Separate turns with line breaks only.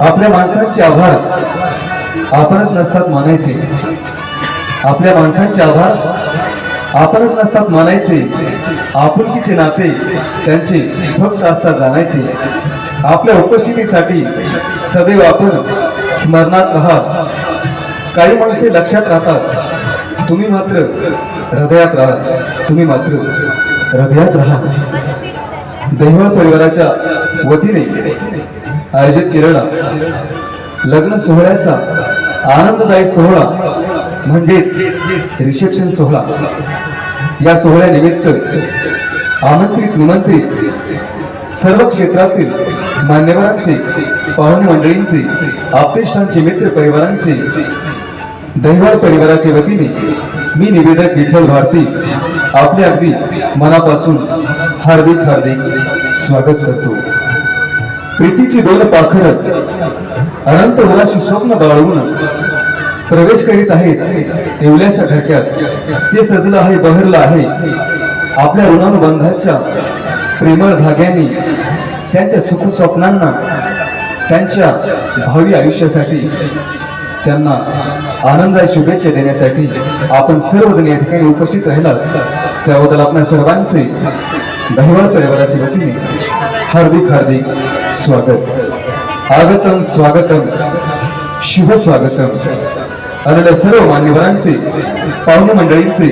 आपल्या माणसांचे आभार आपणच नसतात मानायचे. आपल्या माणसांचे आभार आपणच नसतात मानायचे. आपुलकीचे नाते त्यांचे फक्त असतात जाणायचे. आपल्या उपस्थितीसाठी सदैव आपण स्मरणात आहात काही माणसे लक्षात राहतात तुम्ही मात्र हृदयात राहा. तुम्ही मात्र हृदयात राहा. दैव परिवाराच्या वतीने आयोजित केलेला लग्न सोहळ्याचा आनंददायी सोहळा म्हणजेच रिसेप्शन सोहळा. या सोहळ्यानिमित्त आमंत्रित निमंत्रित सर्व क्षेत्रातील मान्यवरांचे पाहुणे मंडळींचे आपतेष्टांचे मित्र परिवारांचे दैवाळ परिवाराच्या वतीने मी निवेदक विठ्ठल भारती आपले अगदी मनापासून हार्दिक हार्दिक स्वागत करतो. प्रीतीची दोन पाखरत अनंत वराशी स्वप्न बाळवून प्रवेश करीत आहेत. एवल्याच्या ढाक्यात ते सजलं आहे बहरलं आहे. आपल्या ऋणानुबंधाच्या प्रेमळ धाग्यांनी त्यांच्या सुख स्वप्नांना त्यांच्या भावी आयुष्यासाठी त्यांना आनंदाय शुभेच्छा देण्यासाठी आपण सर्वजण या ठिकाणी उपस्थित राहिलात. त्याबद्दल आपल्या सर्वांचे दहिवाळ परिवाराच्या वतीने. हार्दिक हार्दिक स्वागत. आगतम स्वागतम. शुभ स्वागतम आलेल्या सर्व मान्यवरांचे पाहुणे मंडळींचे